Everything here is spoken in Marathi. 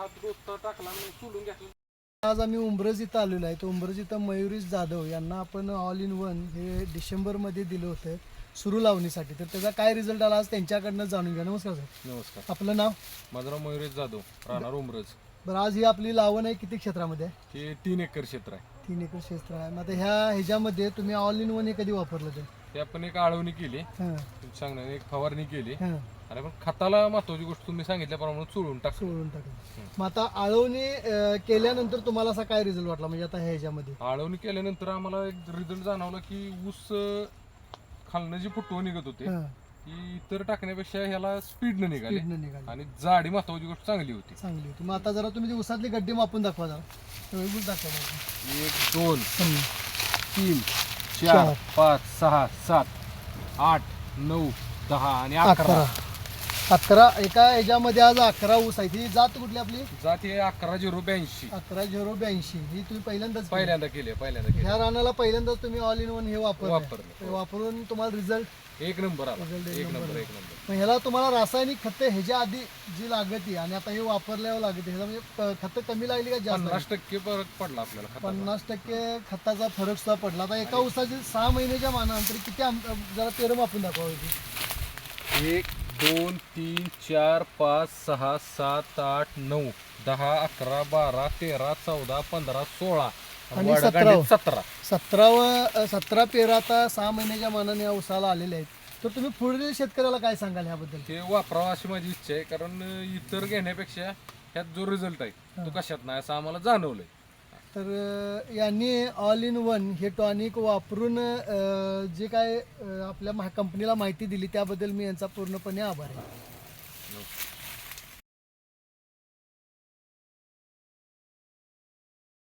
हा डोस टाकला मी सोडून घेतला. आज आम्ही उंबरज इथं आलेलो आहे. तर उंबरज इथं मयुरीश जाधव यांना आपण ऑल इन वन हे डिसेंबरमध्ये दिलं होतं सुरू लावणीसाठी. तर त्याचा काय रिझल्ट आला आज त्यांच्याकडनं जाणून घ्या. नमस्कार सर. नमस्कार. आपलं नाव? माझं नाव मयुरेश जाधव राहणार उमरज बरं आज ही आपली लावण आहे किती क्षेत्रामध्ये आहे? हे तीन एकर क्षेत्र आहे. तीन एकर क्षेत्र आहे. मग आता ह्या ह्याच्यामध्ये तुम्ही ऑल इन वन हे कधी वापरलं ते? ते आपण एक आळवणी केली. हां. सांगणार एक फवारणी केली. हां. आणि आपण खताला महत्वाची गोष्ट तुम्ही सांगितल्याप्रमाणे चोळून टाक. सोडून टाकलं मग आता आळवणी अं, केल्यानंतर तुम्हाला असा काय रिझल्ट वाटला? म्हणजे आता ह्या ह्याच्यामध्ये? आळवणी केल्यानंतर आम्हाला एक रिझल्ट जाणवला की ऊस अं, खालनं जी फुटवं निघत होते हां. ती इतर टाकण्यापेक्षा ह्याला स्पीडनं निघाले. निघाली. आणि जाडी महत्वाची गोष्ट चांगली होती. चांगली होती. मग आता जरा तुम्ही ती उसातली गड्डी मापून दाखवा जरा. ऊस दाखवा मला. एक दोन हम्म. तीन चार. चार. पाच सहा सात आठ नऊ दहा आणि अकरा. अकरा. अकरा एका ह्याच्यामध्ये आज अकरा ऊस आहे ही जात कुठली आपली? जात हे अकरा झिरो ब्याऐंशी. अकरा झिरो ब्याऐंशी. ही तुम्ही पहिल्यांदाच केली. पहिल्यांदा केले पहिल्यांदा केले. ह्या रानाला पहिल्यांदाच तुम्ही ऑल इन वन हे वापरलं. वापरलं. वापरून तुम्हाला रिझल्ट एक नंबर आला. Result एक नंबर आहे. एक नंबर. मग ह्याला तुम्हाला रासायनिक खते ह्याच्या आधी जी लागती आणि आता हे वापरल्यावर लागते. ह्याला म्हणजे प- खतं कमी लागली का जास्त पन्नास टक्के फरक पडला आपल्याला खताचा. पन्नास टक्के खताचा फरक सुद्धा पडला. आता एका ऊसाची सहा महिन्याच्या मानानंतर किती आम- जरा पेरम आपण दाखवायची एक दोन तीन चार पाच सहा सात आठ नऊ दहा अकरा बारा तेरा चौदा पंधरा सोळा आणि वाडगांडीत सतरा. सतरा. सतरावं सतरा पेरा आता सहा महिन्याच्या मानाने या ऊसाला आलेले आहेत. तर तुम्ही पुढील शेतकऱ्याला काय सांगाल ह्याबद्दल? ते वापरावं अशी माझी इच्छा आहे कारण इतर घेण्यापेक्षा ह्यात जो रिझल्ट आहे तो कशात नाही असं आम्हाला जाणवलंय. तर यांनी ऑल इन वन हे टॉनिक वापरून जे काय आपल्या कंपनीला माहिती दिली त्याबद्दल मी यांचा पूर्णपणे आभार आहे.